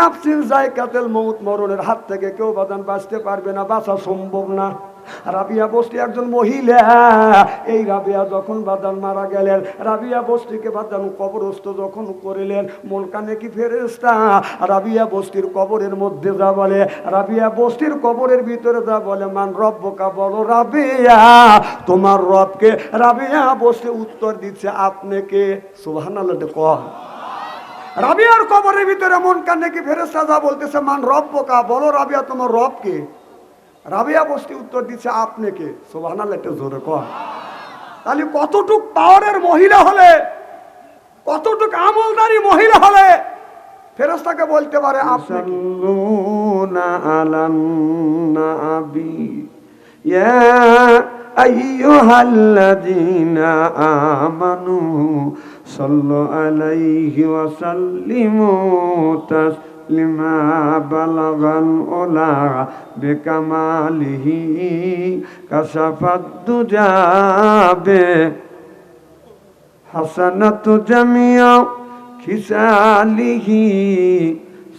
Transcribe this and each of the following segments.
নাফসিন মৌত মরণের হাত থেকে কেউ বাঁচতে পারবে না, বাঁচা সম্ভব না। রাবিয়া বস্তি একজন মহিলা। এই রাবিয়া যখন বাদান মারা গেলেন। রাবিয়া বস্তিকে বাদান কবরস্থ যখন করিলেন কি ফেরেস্তা রাবিয়া বস্তির কবরের মধ্যে যা বলে, রাবিয়া বস্তির কবরের ভিতরে যা বলে, মান রব্বকা? বলো, রাবিয়া, তোমার রবকে। রাবিয়া বস্তি উত্তর দিচ্ছে, আপনি কে? সুবহানাল্লাহ কহ রাবিয়ার কবরের ভিতরে মন কার নাকি ফেরেস্তা যা বলতেছে, মান রব বোকা বলো, রাবিয়া, তোমার রবকে রাবিয়া বস্তি উত্তর দিচ্ছে, আপনি কে? সোভানাল একটা জোরে কর তাহলে কতটুক পাওয়ারের মহিলা হলে, কতটুক আমলদারি মহিলা হলে ফেরস্তাকে বলতে পারে, আপনি ইয়া আইয়ুহাল্লাযীনা আমানু صلوا عليه وسلموا تسليما بلغ الأولى بكماله كشف الدجى حسنة جميع خساله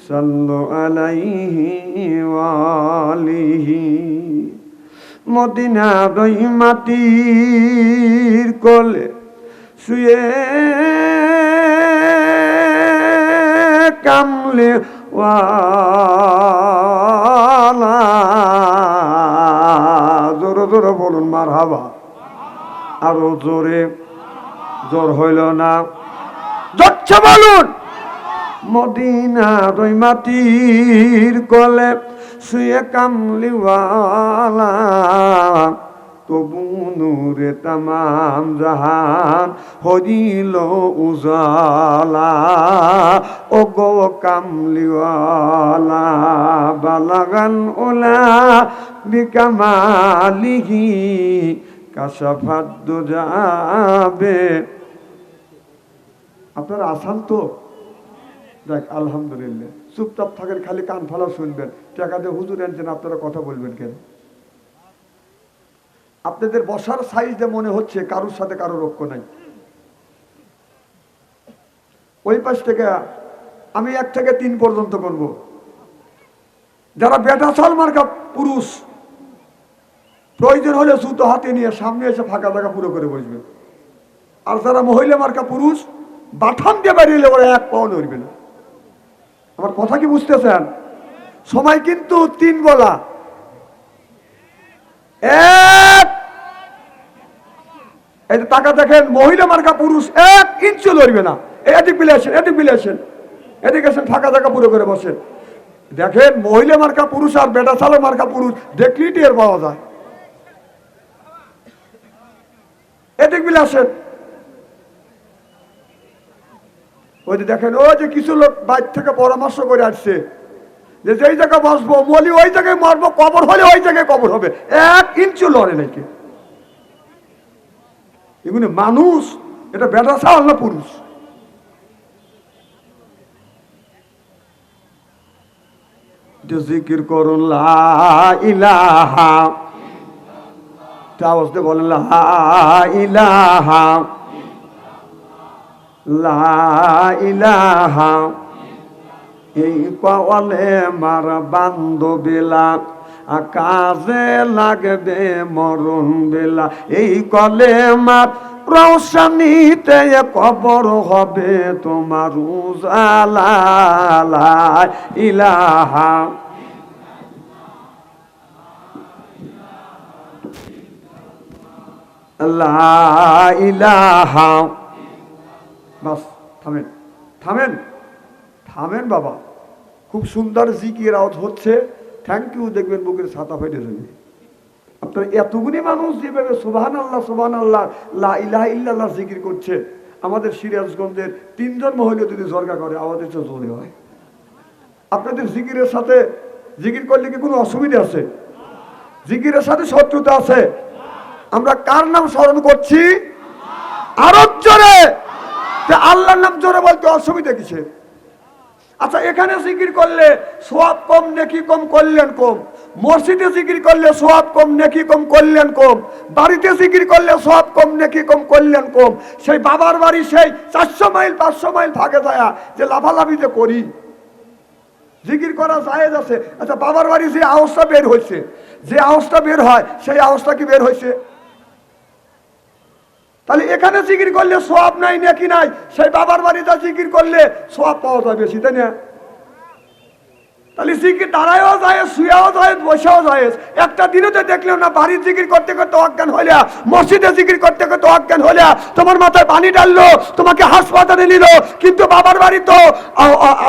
صلوا عليه وآله مدينة رحمتي كله শুয়ে কামলে জোরে জোরে বলুন মার হাবা আরও জোরে। জোর হইল না। যাচ্ছে বলুন। মদিনা রই মাটির কলে শুয়ে কামলিওয়ালা তবু নূরে তামাম জাহান হরিল উজালা। ও গো কামলিওয়ালা, বালাগান ওলা, বিকামালিহি কাশাফাদ্দ যাবে আপনারা আসান তো? দেখ, আলহামদুলিল্লাহ। চুপচাপ থাকেন, খালি কান ফালা শুনবেন। টাকা দিয়ে হুজুর আনছেন, আপনারা কথা বলবেন কেন? আপনাদের বসার সাইজ মনে হচ্ছে, কারোর সাথে কারোর ঐক্য নাই। ওই পাশ থেকে আমি এক থেকে তিন পর্যন্ত করব। যারা বেটা সাল মার্কা পুরুষ, প্রয়োজন হলে সুতো হাতে নিয়ে সামনে এসে ফাঁকা জায়গা পুরো করে বসবে। আর যারা মহিলা মার্কা পুরুষ বাঠান দিয়ে বেরিয়ে ওরা এক পাও নড়বে না। আমার কথা কি বুঝতেছেন? সময় কিন্তু তিন বলা এক এই যে টাকা দেখেন, মহিলা মার্কা পুরুষ এক ইঞ্চি লড়বে না। এদিক বিলে আসেন, এদিক বিলে আসেন। এদিক আসেন, ফাঁকা জায়গা পুরো করে বসেন। দেখেন, মহিলা মার্কা পুরুষ আর বেটা সালো মার্কা পুরুষ দেখলেই টের পাওয়া যায়। এদিক বিলে আসেন। ওই যে দেখেন, ওই যে কিছু লোক বাইর থেকে পরামর্শ করে আসছে যে যেই জায়গায় বসবো মলি ওই জায়গায় মারবো, কবর হলে ওই জায়গায় কবর হবে। এক ইঞ্চি লড়ে নাকি। এগুলো মানুষ, এটা বেটা সাল না পুরুষ? জিকির করুন ইলাহা। আওয়াজ দিয়ে বলেন ইলাহা। ইলাহা। এই কলে মার বান্ধবেলা কাজে লাগবে মরণ বেলা। এই কলে মার রৌশনীতে কবর হবে তোমার ইলাহা। ইলাহা। বাস, থামেন থামেন থামেন বাবা। খুব সুন্দর জিকির আওয়াজ হচ্ছে। থ্যাংক ইউ দেখবেন বুকের ছাতা ফেটে যাবে। আপনার এতগুলি মানুষ যেভাবে সোবাহান আল্লাহ সোবাহান আল্লাহ লা ইলাহা জিকির করছে, আমাদের সিরাজগঞ্জের তিনজন মহিলা যদি জর্গা করে, আমাদের তো হয়। আপনাদের জিকিরের সাথে জিকির করলে কি কোনো অসুবিধা আছে? জিকিরের সাথে শত্রুতা আছে? আমরা কার নাম স্মরণ করছি? আরও জোরে! আল্লাহর নাম জোরে বলতে অসুবিধা কিসে আচ্ছা এখানে জিকির করলে সোয়াব কম, নেকি কম করলেন কম। মসজিদে জিকির করলে সোয়াব কম, নেকি কম করলেন কম। বাড়িতে জিকির করলে সোয়াব কম, নেকি কম করলেন কম। সেই বাবার বাড়ি সেই চারশো মাইল, পাঁচশো মাইল ফাঁকে যায় যে লাফালাফি যে করি। জিকির করা জায়েজ আছে। আচ্ছা বাবার বাড়ি যে আওয়াজটা বের হয়েছে, যে আওয়াজটা বের হয়, সেই আওয়াজটা কি বের হয়েছে? তাহলে এখানে জিকির করলে সোয়াব নাই, নাকি নাই? সেই বাবার বাড়িতে জিকির করলে সোয়াব পাওয়া যায় বেশি, তাই না? তাহলে জিকির দাঁড়ায়ও যায়, শুয়েও যায়, বসেও যায়। একটা দিনে তো দেখলেও না, বাড়ির জিকির করতে করতে অজ্ঞান হলে মসজিদে জিকির করতে করতে অজ্ঞান হলে তোমার মাথায় পানি ডাললো তোমাকে হাসপাতালে নিল, কিন্তু বাবার বাড়ি তো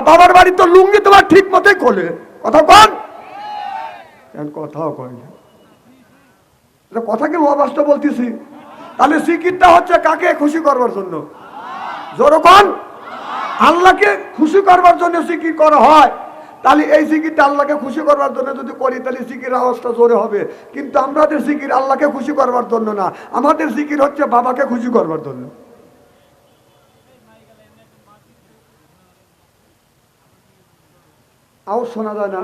বাবার বাড়ি তো লুঙ্গি তোমার ঠিক মতোই খোলে। কথা কন। কথাও কয় কথা কি অবাস্তব বলতেছি? তাহলে জিকিরটা হচ্ছে কাকে খুশি করবার জন্য? জোরকন আল্লাহকে খুশি করবার জন্য জিকির করা হয়। তাহলে এই জিকিরটা আল্লাহকে খুশি করবার জন্য যদি করি, তাহলে জিকির আওয়াজটা জোরে হবে। কিন্তু আমাদের জিকির আল্লাহকে খুশি করবার জন্য না। আমাদের জিকির হচ্ছে বাবাকে খুশি করবার জন্য। আওয়াজ শোনা যায় না?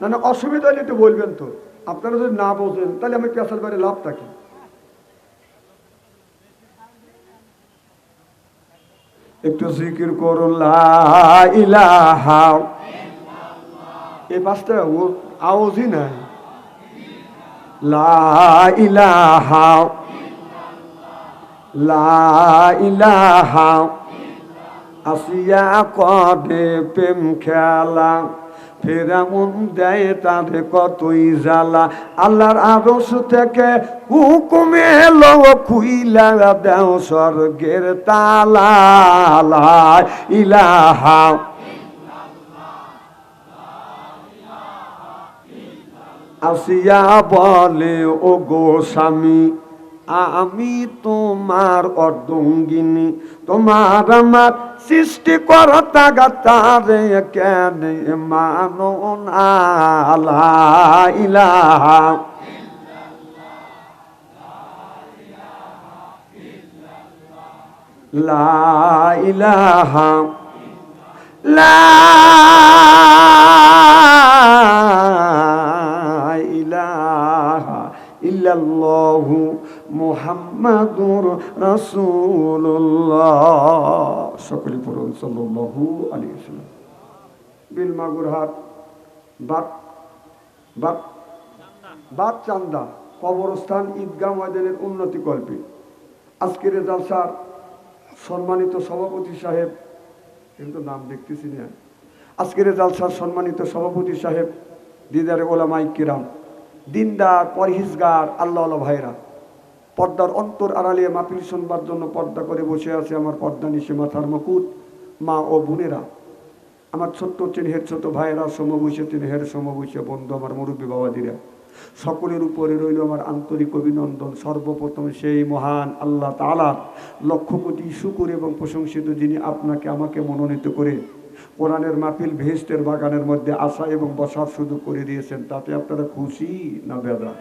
না না, অসুবিধা হলে একটু বলবেন তো। আপনারা যদি না বোঝেন, তাহলে আমি পেশার বাইরে লাভটা কি? একটু জিকির করো ইলাহা। এই পাঁচটা আওয়াজই নাই। লা ইলাহা। লা ইলাহা। আসিয়া কদে প্রেম খেলা? ফেরাউন দেয় তারে কতই জ্বালা। আল্লাহর আরস থেকে হুকুমে এলো খুইলা দেও স্বর্গের তালা। ইলাহা আসিয়া বলে ও গো স্বামী আমি তোমার অর্ধঙ্গিনী তোমার আমার সৃষ্টি করতা গাতারে কেন মানো না লা ইলাহা লা মুহাম্মাদুর রাসূলুল্লাহ। সকলে পড়ুন, সাল্লাল্লাহু আলাইহি ওয়াসাল্লাম। বিল মাগুরহাট বাত বাত বাদ চান্দা, কবরস্থান ঈদগাহ ময়দানের উন্নতি কল্পে। আজকের জালসার সম্মানিত সভাপতি সাহেব কিন্তু নাম দেখতেছি না। আজকের জালসার সম্মানিত সভাপতি সাহেব, দিদারে ওলামাই কিরাম, দিনদার, পরহিজগার আল্লাহ ভাইরা। পর্দার অন্তর আড়ালিয়ে মাপিল শুনবার জন্য পর্দা করে বসে আছে আমার পর্দা নিশে মাথার মকুট, মা ও বোনেরা। আমার ছোট্ট চিনহের ছোট ভাইয়েরা সমবসে চিনহের সমবসে বন্ধু আমার মুরব্বী বাবাদিরা সকলের উপরে রইল আমার আন্তরিক অভিনন্দন। সর্বপ্রথম সেই মহান আল্লাহ তালা লক্ষ কোটি শুকুর এবং প্রশংসিত যিনি আপনাকে আমাকে মনোনীত করে কোরআনের মাহফিল ভেস্টের বাগানের মধ্যে আসা এবং বসার সুযোগ করে দিয়েছেন। তাতে আপনারা খুশি না বেদা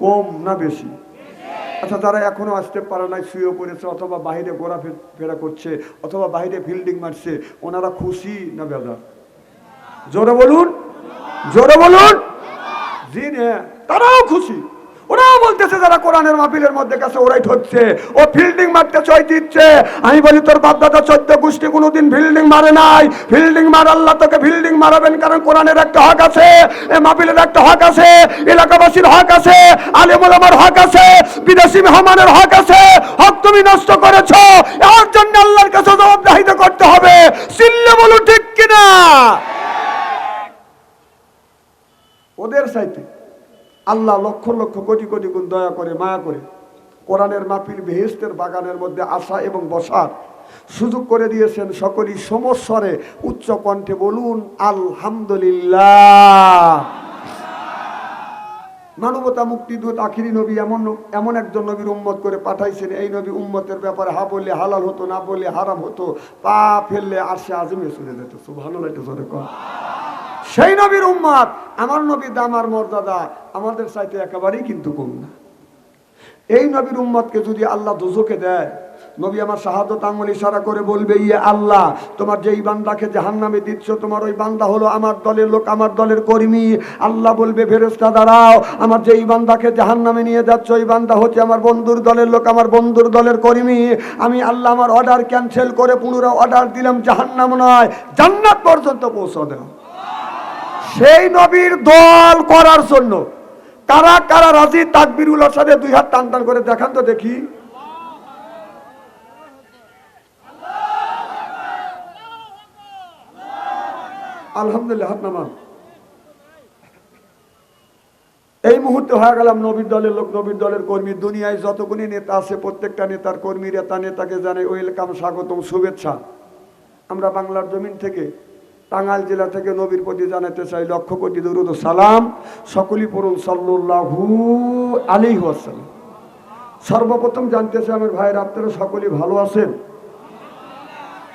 কম না বেশি? আচ্ছা তারা এখনও আসতে পারে নাই শুয়ে পড়েছে অথবা বাহিরে ঘোরা ফেরা করছে অথবা বাহিরে ফিল্ডিং মারছে ওনারা খুশি না বেদা জোরে বলুন জোরে বলুন। জি নে, তারাও খুশি। বলতেছে যারা কোরআনের মাহফিলের মধ্যে গেছে, ওরাই ঠকছে। ও ফিল্ডিং মারতে চয় দিচ্ছে। আমি বলি, তোর বাপদাদা চোদ্দ গোষ্ঠী কোনোদিন ফিল্ডিং মারে নাই। ফিল্ডিং মার আল্লাহ, তোকে ফিল্ডিং মারাবেন কারণ কোরআনের একটা হক আছে। মাহফিলের একটা হক আছে। এলাকাবাসীর হক আছে। আলেমুল আমার হক আছে। বিদেশি মেহমানের হক আছে। হক তুমি নষ্ট করেছ। এর জন্য আল্লাহর কাছে জবাবদাহিতা করতে হবে। চিল্লে বলুন ঠিক কিনা? ওদের চাইতে আল্লাহ লক্ষ লক্ষ কোটি কোটি গুণ দয়া করে, মায়া করে কোরআনের মাপিল বেহেস্তের বাগানের মধ্যে আসা এবং বসার সুযোগ করে দিয়েছেন সকলই সমস্বরে উচ্চ কণ্ঠে বলুন, আলহামদুলিল্লাহ। মানবতা মুক্তি দূত আখিরি নবী এমন এমন একজন নবীর উম্মত করে পাঠাইছেন, এই নবী উম্মতের ব্যাপারে হা বললে হালাল হতো, না বললে হারাম হতো, পা ফেললে আসে আজমে চলে যেত। ভালো লাগে কর সেই নবীর উম্মাদ আমার নবী দামার মর্যাদা। আমাদের চাইতে একেবারেই কিন্তু কম না। এই নবীর উম্মতকে যদি আল্লাহ দুজোকে দেয়, নবী আমার শাহাদত আঙুল ইশারা করে বলবে ইয়ে আল্লাহ, তোমার যেই বান্দাকে জাহান্নামে দিচ্ছ, তোমার ওই বান্দা হলো আমার দলের লোক, আমার দলের কর্মী। আল্লাহ বলবে ফেরেস্তা দাঁড়াও, আমার যেই বান্দাকে জাহান্নামে নিয়ে যাচ্ছ, ওই বান্দা হচ্ছে আমার বন্ধুর দলের লোক, আমার বন্ধুর দলের কর্মী। আমি আল্লাহ আমার অর্ডার ক্যান্সেল করে পুনরায় অর্ডার দিলাম, জাহান্নাম নয়, জান্নাত পর্যন্ত পৌঁছ দেও। সেই নবীর দল করার জন্য কারা কারা রাজি তাকবিরুল্লাহর সাথে দুই হাত টান টান করে দেখান তো দেখি। আলহামদুলিল্লাহ, হাত নামান। এই মুহূর্তে হয়ে গেলাম নবীর দলের লোক, নবীর দলের কর্মী। দুনিয়ায় যতগুলি নেতা আছে, প্রত্যেকটা নেতার কর্মী নেতা নেতাকে জানাই ওয়েলকাম, স্বাগতম, শুভেচ্ছা। আমরা বাংলার জমিন থেকে টাঙ্গাইল জেলা থেকে নবীর প্রতি জানাতে চাই লক্ষ কোটি দরুদ সালাম। সকলই পড়ুন সাল্লু আলী ওয়াসাল্লাম। সর্বপ্রথম জানতে চাই আমার ভাইয়ের, আপনারা সকলেই ভালো আছেন?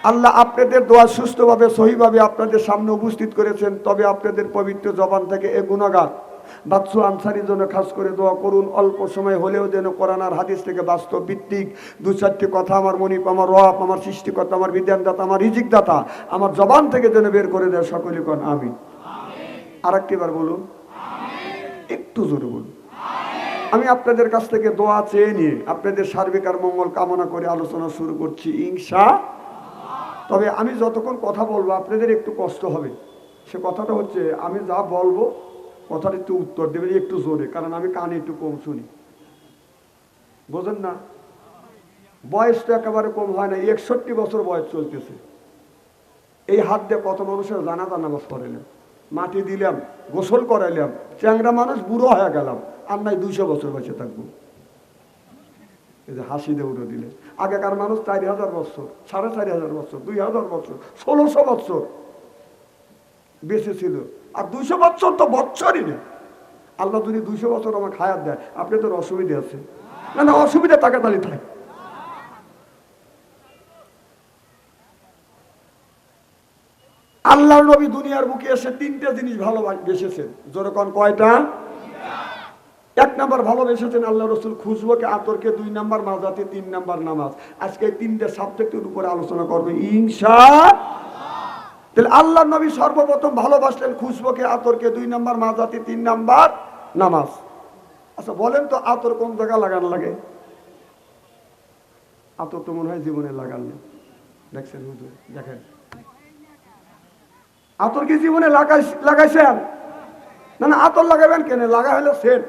আল্লাহ আপনাদের দোয়া সুস্থভাবে, সহিভাবে আপনাদের সামনে উপস্থিত করেছেন, তবে আপনাদের পবিত্র জবান থেকে এ গুণাগার বাদশু আনসারির জন্য খাস করে দোয়া করুন, অল্প সময় হলেও যেন কোরআন আর হাদিস থেকে বাস্তব ভিত্তিক দু চারটি কথা আমার মনিপ আমার রব, আমার সৃষ্টিকর্তা, আমার বিধানদাতা, আমার রিজিকদাতা, আমার জবান থেকে যেন বের করে দেয় সকলে কন আমি আর একটি বার বলুন, একটু জোরে বলুন। আমি আপনাদের কাছ থেকে দোয়া চেয়ে নিয়ে আপনাদের সার্বিক আর মঙ্গল কামনা করে আলোচনা শুরু করছি, ইনশা তবে আমি যতক্ষণ কথা বলব, আপনাদের একটু কষ্ট হবে। সে কথাটা হচ্ছে, আমি যা বলব কথাটা একটু উত্তর দেবেন, একটু জোরে, কারণ আমি কানে একটু কম শুনি। বোঝেন না? বয়স তো একেবারে কম হয় না, একষট্টি বছর বয়স চলতেছে। এই হাত দিয়ে কত মানুষের জানাজা নামাজ পড়াইলাম মাটি দিলাম, গোসল করাইলাম, চ্যাংরা মানুষ বুড়ো হয়ে গেলাম, আর নাই দুইশো বছর বেঁচে থাকব। এই যে হাসি দেউড়ে দিলে আগেকার মানুষ চারি হাজার বছর, সাড়ে চারি হাজার বছর, দুই হাজার বছর, ষোলোশো বছর বেঁচে ছিল। আর দুইশো বছর তো বছরই না আল্লাহ যদি দুইশো বছর আমাকে হায়াত দেয় আপনি তোর অসুবিধা আছে। না না, অসুবিধা টাকা তালি থাকে। আল্লাহ নবী দুনিয়ার বুকে এসে তিনটে জিনিস ভালোবেসেছেন। যেরকম কয়টা? এক নাম্বার ভালোবেসেছেন আল্লাহ রসুল খুশবুকে আতরকে, দুই নাম্বার মাজাতে তিন নাম্বার নামাজ। আজকে এই তিনটে সাবজেক্টের উপরে আলোচনা করবে, ইনশা তাহলে আল্লাহ নবী সর্বপ্রথম ভালোবাসলেন খুশবুকে আতরকে দুই নাম্বার মাজাতে তিন নাম্বার নামাজ। আচ্ছা বলেন তো আতর কোন জায়গা লাগান লাগে? আতর তো মনে হয় জীবনে লাগান দেখছেন দেখেন। আতর কি জীবনে লাগাই লাগাইছেন? না না, আতর লাগাবেন কেন? লাগা হলো সেন।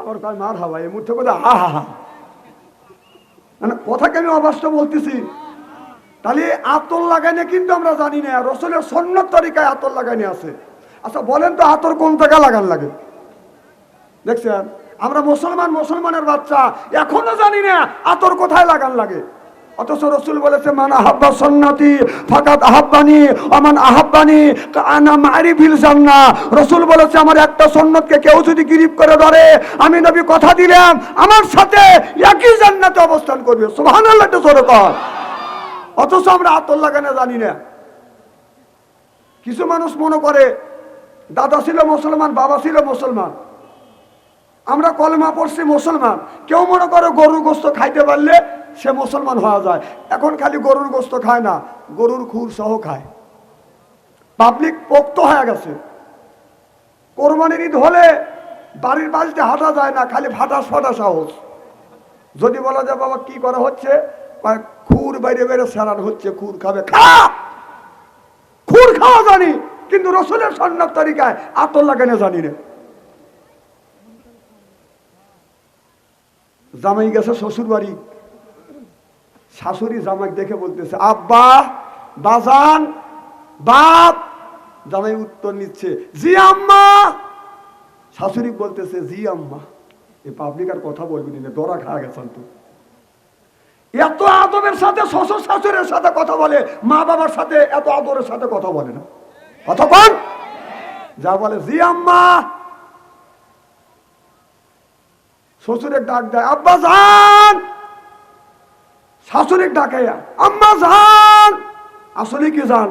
আবার কয়, মার হাওয়া এই মুহূর্তে কথা হা হা হা মানে কথাকে আমি অবাস্ত বলতেছি। তাহলে আতর লাগাইনে কিন্তু আমরা জানি না, রসুলের সন্ন্যত তরিকায় আতর লাগাইনে আছে। আচ্ছা বলেন তো আতর কোন জায়গা লাগান লাগে? দেখছেন? আমরা মুসলমান, মুসলমানের বাচ্চা, এখনও জানি না আতর কোথায় লাগান লাগে। অথচ রসুল বলেছে, মান আহাব্বা সন্ন্যতি ফাকাত আহাব্বানি আমান আহাব্বানি আনা মারিফিল জান্না রসুল বলেছে, আমার একটা সন্ন্যতকে কেউ যদি গিরিপ করে ধরে, আমি নবী কথা দিলাম, আমার সাথে একই জান্নাতে অবস্থান করবে। সুবহানাল্লাহ তো জোরে কর অথচ আমরা আতর লাগানো জানি না। কিছু মানুষ মনে করে, দাদা ছিল মুসলমান, বাবা ছিল মুসলমান। আমরা কলমা পড়ছি মুসলমান। কেউ মনে করে গরুর গোস্ত খাইতে পারলে সে মুসলমান হওয়া যায়। এখন খালি গরুর গোস্ত খায় না, গরুর খুর সহ খায়। পাবলিক পোক্ত হয়ে গেছে। কোরবানির ঈদ হলে বাড়ির বাড়িতে হাঁটা যায় না, খালি ফাটাস ফাটা সাহস। যদি বলা যায়, বাবা, কি করা হচ্ছে? খুর বাইরে বাইরে স্যালান হচ্ছে, খুর খাবে। খা! খুর খাওয়া জানি, কিন্তু রসুলের সন্ন্যত তালিকায় আতর লাগে না জানি না। জামাই গেছে শ্বশুর বাড়ি শাশুড়ি জামাই দেখে বলতেছে, আব্বা, বাজান, বাপ। জামাই উত্তর নিচ্ছে, জি আম্মা। শাশুড়ি বলতেছে, জি আম্মা। এ পাবলিক আর কথা বলবি না, দরা খাওয়া গেছেন তো। এত আদবের সাথে শ্বশুর শাশুড়ের সাথে কথা বলে, মা বাবার সাথে এত আদরের সাথে কথা বলে না। কতক্ষণ যা বলে, জি আম্মা। শ্বশুরের ডাক দেয়, আব্বা যান! শাশুড়ির ডাকে আম্মা যান! আসলে কি যান?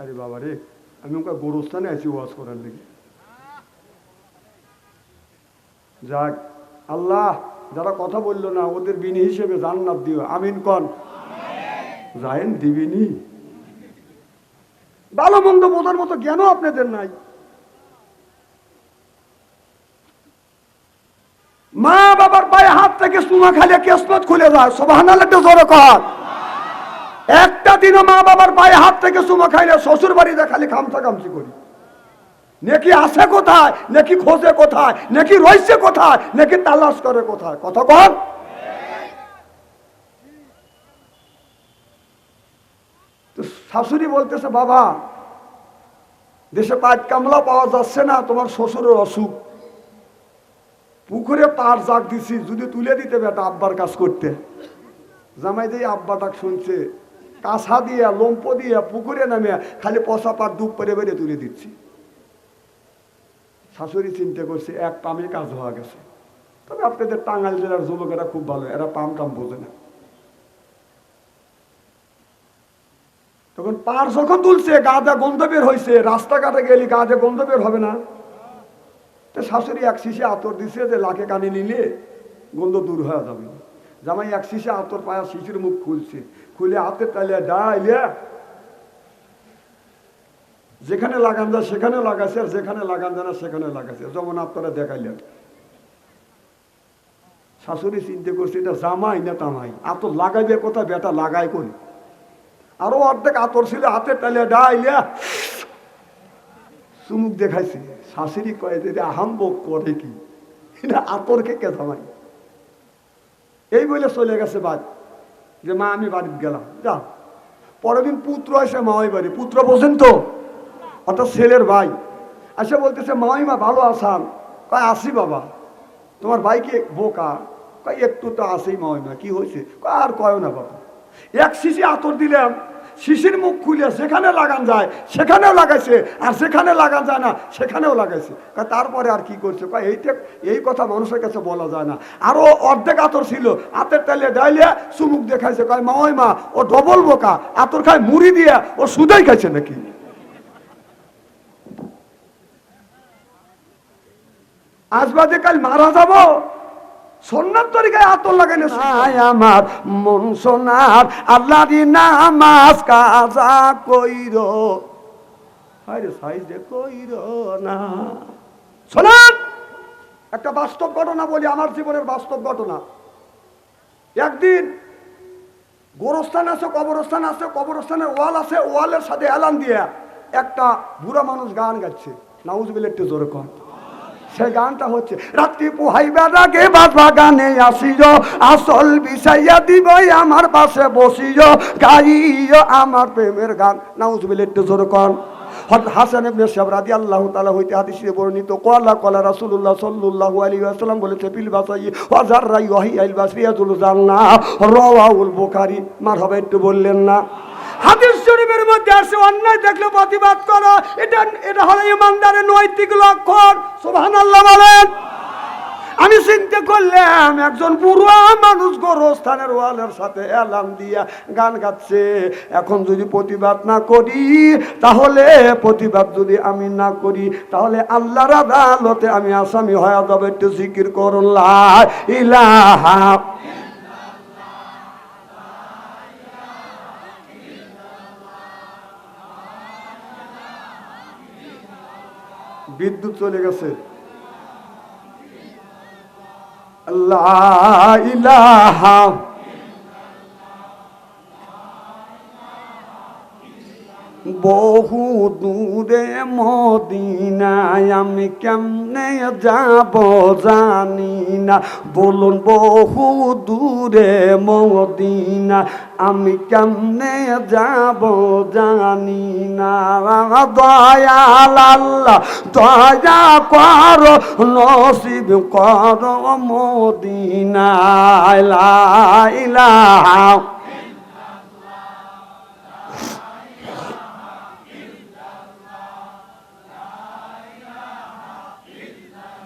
আরে বাবা রে, আমি ওকে গোরস্থানে আছি ওয়াজ করার লেগে। যাক, আল্লাহ যারা কথা বলল না, ওদের বিনি হিসেবে জান্নাত দিও। আমিন কন। যায়েন দিবিনি। ভালো মন্দ বোঝার মতো জ্ঞানও আপনাদের নাই মা বাবার পায়ে হাত থেকে সুমা খালে কেসমত খুলে যায়। সোভান জোরে কর। একটা দিনও মা বাবার পায়ে হাত থেকে সুমা খাইলে শ্বশুর বাড়িতে খালি খামসা খামসি করি। নেকি আছে কোথায়? নেকি খোঁজে কোথায়? নেকি রয়েছে কোথায়? নেকি তালাশ করে কোথায়? কথা কর শাশুড়ি বলতেছে, বাবা, দেশে কাজ কামলা পাওয়া যাচ্ছে না, তোমার শ্বশুরের অসুখ। পুকুরে পার জাগ দিছি, যদি তুলে দিতে বেটা আব্বার কাজ করতে। জামাই দিয়ে আব্বা ডাক শুনছে, কাঁসা দিয়ে, লম্প দিয়ে, পুকুরে নামে খালি পশা পার ডুব করে বেরিয়ে তুলে দিচ্ছি। শাশুড়ি চিন্তা করছে, এক পামে কাজ হওয়া গেছে। তবে আপনাদের টাঙ্গাইল জেলার যুবকেরা খুব ভালো, এরা পাম টাম বোঝে না। তখন পার যখন তুলছে গাঁদা গন্ধ বের হয়েছে রাস্তাঘাটে গেলি গাঁদে গন্ধ বের হবে না। তো শাশুড়ি এক শিশে আতর দিছে যে লাখে কানে নিলে গন্ধ দূর হয়ে যাবে। জামাই এক শিশে আতর পায়া শিশুর মুখ খুলছে। খুলে হাতে তালে ডাইলে যেখানে লাগান যায় সেখানে লাগাইছে, আর যেখানে লাগান যায় না সেখানে লাগাইছে। যেমন আপনারা দেখাইলেন। শাশুড়ি চিন্তা করছে, এটা জামাই না তামাই? আতর লাগাইবে কোথায়? বেটা লাগাই করি আরও অর্ধেক আতর ছিল, হাতে টালে ডাইলে চুমুক দেখাইছে। শাশুড়ি কয়ে যে আহাম্বক করে কি? এটা আতরকে কে জামাই এই বলে চলে গেছে বাদ যে, মা, আমি বাড়িতে গেলাম, যা। পরের দিন পুত্র আসে মাওয়াই বাড়ি। পুত্র বোঝেন তো? অর্থাৎ ছেলের ভাই। আসে বলতেছে মাওয়াই মা ভালো আসান। কয়, আসি বাবা। তোমার ভাইকে বোকা। কয়, একটু তো আসেই মাওয়াই মা কি হয়েছে? আর কয় না বাবা। এক শিশি আতর দিলাম শিশির মুখ খুলে সেখানে লাগান যায় সেখানেও লাগাইছে, আর সেখানে লাগান যায় না, সেখানেও লাগাইছে। তারপরে আর কি করছে? এইটা এই কথা মানুষের কাছে বলা যায় না। আরও অর্ধেক আতর ছিল, আতের তেলে ডাইলে চুমুক দেখাইছে। কয়, মা ওই মা, ও ডবল বোকা, আতর খায় মুড়ি দিয়ে, ও সুদাই খাইছে নাকি? আজ বাদে কাল মারা যাব? সন্ন্যার তরিকায় আতর লাগাইলে আমার মন সোনার আল্লাহ নামাজ কাজা কইর। আরে সাইজে কইর না। শোনান একটা বাস্তব ঘটনা বলি আমার জীবনের বাস্তব ঘটনা। একদিন গোরস্থান আছে কবরস্থান আছে কবরস্থানের ওয়াল আছে ওয়ালের সাথে এলান দিয়ে একটা বুড়া মানুষ গান গাচ্ছে। নাউজবিল একটু জোরে কর সে গানটা হচ্ছে, রাত্রি পোহাইবার আগে বাদ বাগানে আসিল আসল বিষাইয়া দিব আমার পাশে বসিল গাইও আমার প্রেমের গান। নাউজবিল একটু জোরে হাদিসে বর্ণিত, কলা কলা বলেছে বাসাই মারহাবা, একটু বললেন না। হাদিস শরীফের মধ্যে আছে অন্যায় দেখলে প্রতিবাদ করো। এটা এটা হলো ইমানদারের নৈতিক লক্ষণ। সুবহানাল্লাহ বলেন। আমি চিন্তা করলাম, একজন বুড়া মানুষ গোরস্থানের ওয়ালের সাথে এলাম দিয়া গান গাচ্ছে। এখন যদি প্রতিবাদ না করি, তাহলে প্রতিবাদ যদি আমি না করি, তাহলে আল্লাহর আদালতে আমি আসামি হয়ে যাবে, একটু জিকির করুন, লা ইলাহা বিদ্যুৎ চলে গেছে। লা বহু দূরে মদিনায় আমি কেমনে যাব জানি না। বলুন, বহু দূরে মদিনা, আমি কেমনে যাব জানি না। দয়াল আল্লাহ, দয়া কর, নসিব কর মদিনা লা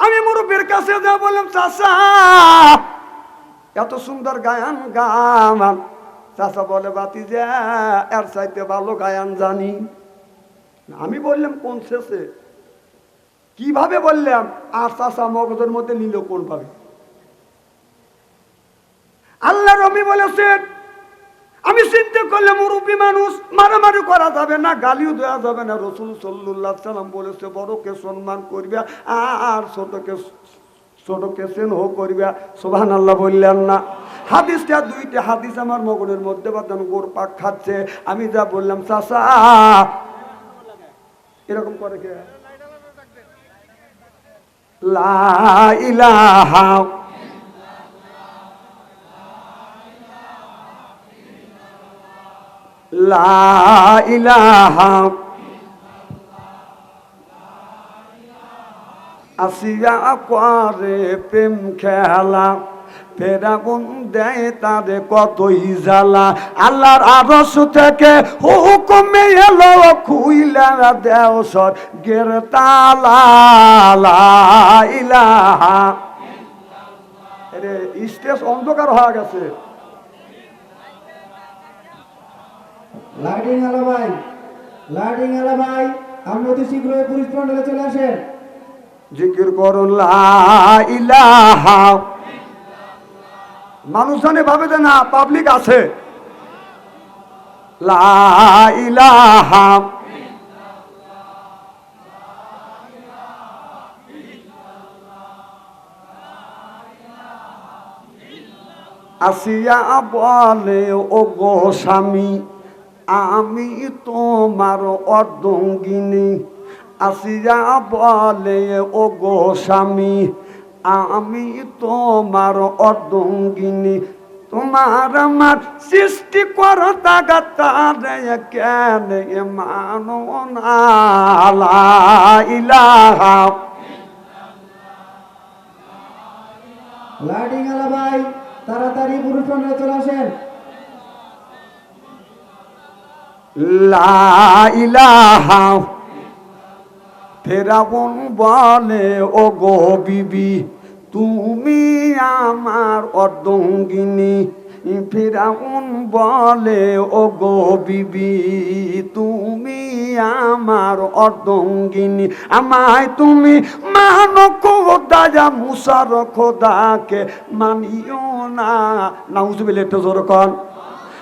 আমি মুরব্বীর কাছে যা বললাম চাচা এত সুন্দর গায়ান গাম চাচা বলে বাতি যে এর চাইতে ভালো গায়ান জানি। আমি বললাম, কোন শেষে? কীভাবে বললাম, আর চাচা মগজের মধ্যে নিল কোন ভাবে আল্লাহ রবি বলেছেন আমি চিন্তা করলে মুরব্বী মানুষ, মারামারি করা যাবে না, গালিও দেওয়া যাবে না। রসুল সাল্লাহ সাল্লাম বলেছে, বড়কে সম্মান করবে, আর ছোটকে ছোটকে স্নেহ করবে। সোভান আল্লাহ বললেন না। হাদিসটা, দুইটা হাদিস আমার মগনের মধ্যে বাদান গোর পাক খাচ্ছে। আমি যা বললাম চাষা এরকম করে কে? লা লা ইলাহা আসিয়া করে প্রেম খেলা। ফেরাগুন দেয় তারে কতই জ্বালা। আল্লাহর আরস থেকে হুকুমে এলো, খুইলা দেও সর গের তালা লা ইলাহা। স্টেজ অন্ধকার হয়ে গেছে। লাইটিং আলা ভাই। লাইটিং আলা ভাই। আপনি অতি শীঘ্রই পুলিশ মন্ডলে চলে আসেন। জিকির করুন ইলাহা। মানুষ জানে ভাবে যে না পাবলিক আছে। লা আসিয়া বলে ও গো স্বামী আমি তোমার অর্ধঙ্গিনী আসিয়া বলে ও গো স্বামী, আমি তোমার অর্ধঙ্গিনী তোমার আমার সৃষ্টি করতা গাতারে কেন মানো না? ভাই, তাড়াতাড়ি মন্ডলে চলে আসেন। লা ইলাহা। ফেরাবন বলে ও গো বিবি, তুমি আমার অর্ধঙ্গিনী। ফেরাউন বলে ও গো বিবি, তুমি আমার অর্ধঙ্গিনী। আমায় তুমি মানো খোদা মুসার খোদাকে মানিও না। নাউজুবিল্লাহ, একটু জোর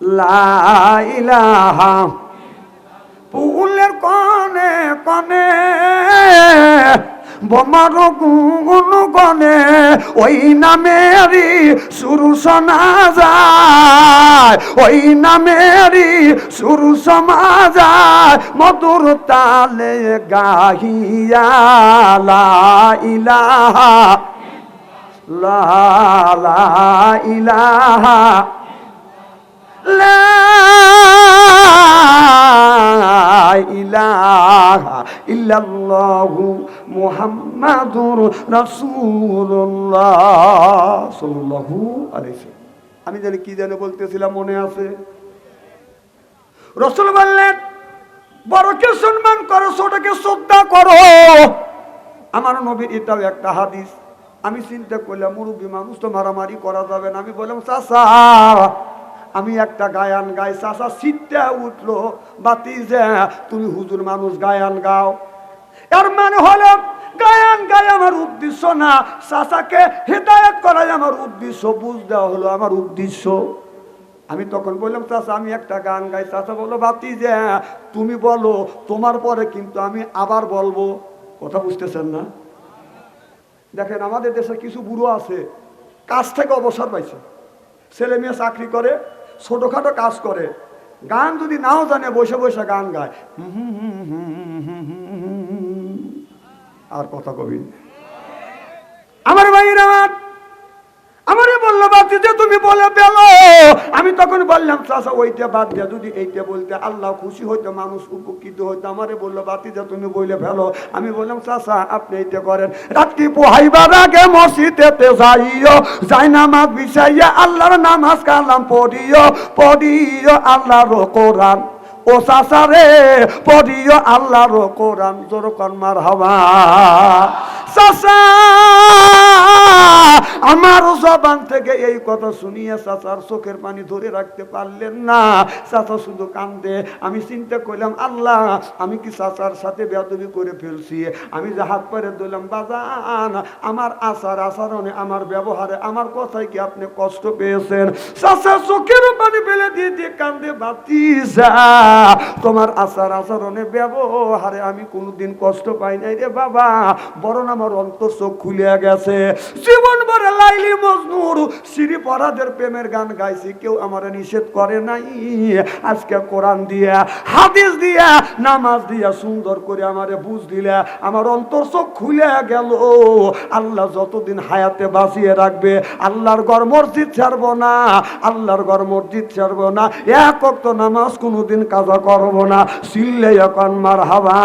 ইলাহা লা ইলাহা ফুলের কনে কনে বোমার গুন গনে, ওই নামেরই সুরু শোনা যায়, ওই নামেরই সুরু শোনা যায়, মধুর তালে গাহিয়া ইলাহা লা ইলাহা। ইল্লাল্লাহু মুহাম্মাদুর রাসূলুল্লাহ সাল্লাল্লাহু আলাইহি। আমি জানি কি জানি বলতেছিলাম, মনে আছে? রসুল বললেন, বড়কে সম্মান করো, ছোটকে শ্রদ্ধা করো। আমার নবীর এটাও একটা হাদিস। আমি চিন্তা করলাম, মুরব্বী মানুষ তো মারামারি করা যাবে না। আমি বললাম চাষা আমি একটা গায়ান গাই চাষা সিটটা উঠল, বাতি যে, তুমি হুজুর মানুষ, গায়ান গাও। এর মানে হলো, গায়ান গাই আমার উদ্দেশ্য না চাষাকে হেদায়ত করাই আমার উদ্দেশ্য, বুঝ দেওয়া হলো আমার উদ্দেশ্য। আমি তখন বললাম, চাচা, আমি একটা গান গাই। চাচা বলল, বাতি যে, তুমি বলো, তোমার পরে কিন্তু আমি আবার বলব। কথা বুঝতেছেন না? দেখেন, আমাদের দেশে কিছু বুড়ো আছে, কাজ থেকে অবসর পাইছে। ছেলে মেয়ে চাকরি করে ছোটখাটো কাজ করে গান যদি নাও জানে বসে বসে গান গায় আর কথা কবি আমার ভাইয়ের আমার আমারে যে তুমি বলে পেল, আমি তখন বললাম চাষা ওইটা বাদ দিয়া, যদি এইটা বলতে আল্লাহ খুশি হইতো, মানুষ উপকৃত হইতো। আমারে বলল, বাতি যে, তুমি বলে ফেলো। আমি বললাম চাষা আপনি এইটা করেন। রাত্রি পোহাইবার আগে মসজিদেতে যাইও, যাই নামাজ বিছাইয়া আল্লাহর নামাজ কালাম পড়িও পড়িও আল্লাহর কোরআন। ও চাষা রে, পড়িও আল্লাহর কোরআন। জোর কন্মার হওয়া আমার জবান থেকে এই কথা শুনিয়ে চাচার চোখের পানি ধরে রাখতে পারলেন না। চাচা শুধু কান্দে। আমি চিন্তা করলাম, আল্লাহ, আমি কি চাচার সাথে বেদবি করে ফেলছি? আমি যে হাত পারে দিলাম বাজান, আমার আচার, আচরণে, আমার ব্যবহারে, আমার কথায় কি আপনি কষ্ট পেয়েছেন? চাচা চোখের পানি ফেলে দিয়ে দিয়ে কান্দে বাতি যা তোমার আচার, আচরণে, ব্যবহারে আমি কোনোদিন কষ্ট পাই নাই রে বাবা। বরং আমার অন্তর চোখ খুলে গেছে। জীবন ভরে লাইলি মজনুর সিঁড়ি পরাদের প্রেমের গান গাইছি, কেউ আমার নিষেধ করে নাই। আজকে কোরআন দিয়া, হাদিস দিয়া, নামাজ দিয়া সুন্দর করে আমারে বুঝ দিলে, আমার অন্তর চোখ খুলে গেল। আল্লাহ যতদিন হায়াতে বাঁচিয়ে রাখবে, আল্লাহর ঘর মসজিদ ছাড়বো না, আল্লাহর ঘর মসজিদ ছাড়বো না, এক অক্ত নামাজ কোনোদিন কাজা করব না। সিল্লে এখন মার হাবা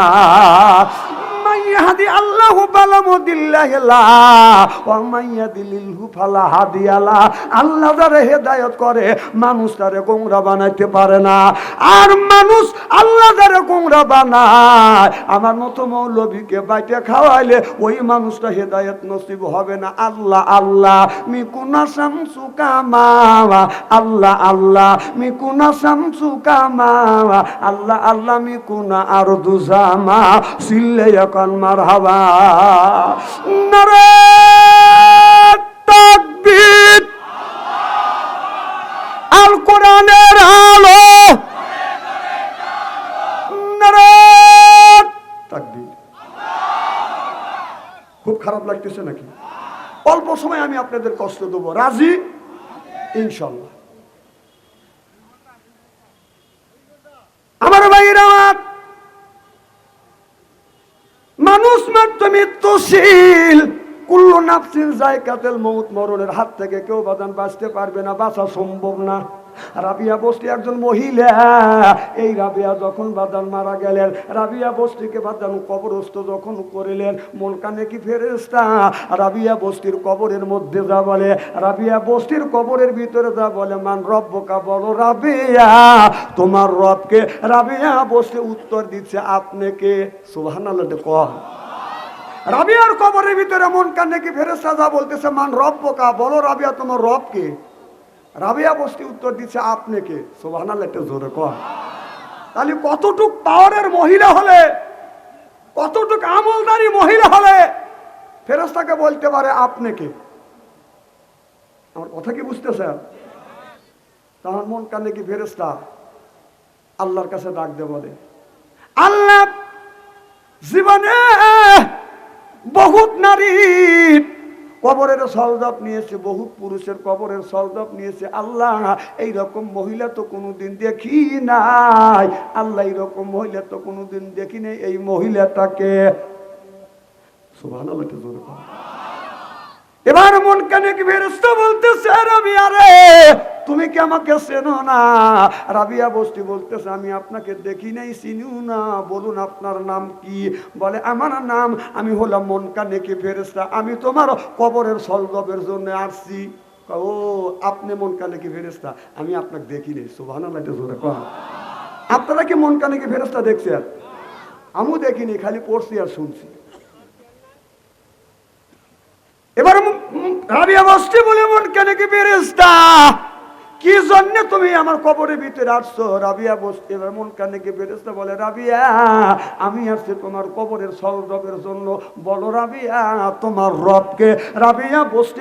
আমার মতো মৌলবীকে বাইটে খাওয়াইলে ওই মানুষটা হেদায়েত নসিব হবে না। আল্লাহ আল্লাহ, মিকুনা শামসু কামাওয়া। আল্লাহ আল্লাহ, মিকুনা শামসু কামাওয়া। আল্লাহ আল্লাহ, মিকুনা আর দুজামা সিল্লে এখন মার হাবা আল কোরআনের আলো। খুব খারাপ লাগতেছে নাকি? অল্প সময় আমি আপনাদের কষ্ট দেবো। রাজি? ইনশাল্লাহ। আমার ভাইয়েরা মৃত্যুশীল কুল্লু নাফসিন জায়কাতেল মৌত মরণের হাত থেকে কেউ বাদান বাঁচতে পারবে না, বাঁচা সম্ভব না। রাবিয়া বস্তি একজন মহিলা। এই রাবিয়া যখন বাদান মারা গেলেন, রাবিয়া বস্তিকে বাদান কবরস্থ যখন করিলেন, মন কানে কি ফেরেস্তা রাবিয়া বস্তির কবরের মধ্যে যা বলে, রাবিয়া বস্তির কবরের ভিতরে যা বলে, মান রব্বকা বলো রাবিয়া, তোমার রবকে রাবিয়া বস্তি উত্তর দিচ্ছে, আপনি কে? সুবহানাল্লাহ কহ রাবিয়ার কবরের ভিতরে মন কানে কি ফেরেস্তা যা বলতেছে, মান রব্বকা? বলো, রাবিয়া, তোমার রবকে রাবিয়া বস্তি উত্তর দিচ্ছে, আপনি কে? সোভানাল একটা জোরে কর তাহলে কতটুক পাওয়ারের মহিলা হলে, কতটুক আমলদারি মহিলা হলে ফেরেস্তাকে বলতে পারে, আপনি কে? আমার কথা কি বুঝতেছেন? তখন মন কানে কি ফেরেস্তা আল্লাহর কাছে ডাক দে বলে, আল্লাহ, জীবনে বহুত নারীর কবরের সলজব নিয়েছে, বহুত পুরুষের কবরের সলজব নিয়েছে। আল্লাহ এই রকম মহিলা তো কোনোদিন দেখি নাই। আল্লাহ এইরকম মহিলা তো কোনোদিন দেখি নাই এই মহিলাটাকে। এবার মন কানে কি ফেরেস্তা বলতেছে রাবিয়া রে তুমি কি আমাকে চেনো না? রাবিয়া বস্তি বলতেছে, আমি আপনাকে দেখি নাই, চিনিও না। বলুন আপনার নাম কি? বলে, আমার নাম, আমি হলাম মন কানে কি ফেরেস্তা আমি তোমার কবরের সলগবের জন্য আসছি। ও, আপনি মন কানে কি ফেরেস্তা আমি আপনাকে দেখি নাই। সুবহানাল্লাহ একটু জোরে কহ আপনারা কি মন কানে কি ফেরেস্তা দেখছেন? আমিও দেখিনি খালি পড়ছি আর শুনছি। এবার রাবিয়া বস্তি বলে মন কেন কি বেরেস্তা কি জন্য তুমি আমার কবরের ভিতরে আসছো? রাবিয়া বসতে এবার মন কানে গিয়ে বেরেস্তা বলে, রাবিয়া, আমি আসছি তোমার কবরের সরবের জন্য। বলো, রাবিয়া, তোমার রবকে। রাবিয়া বস্তি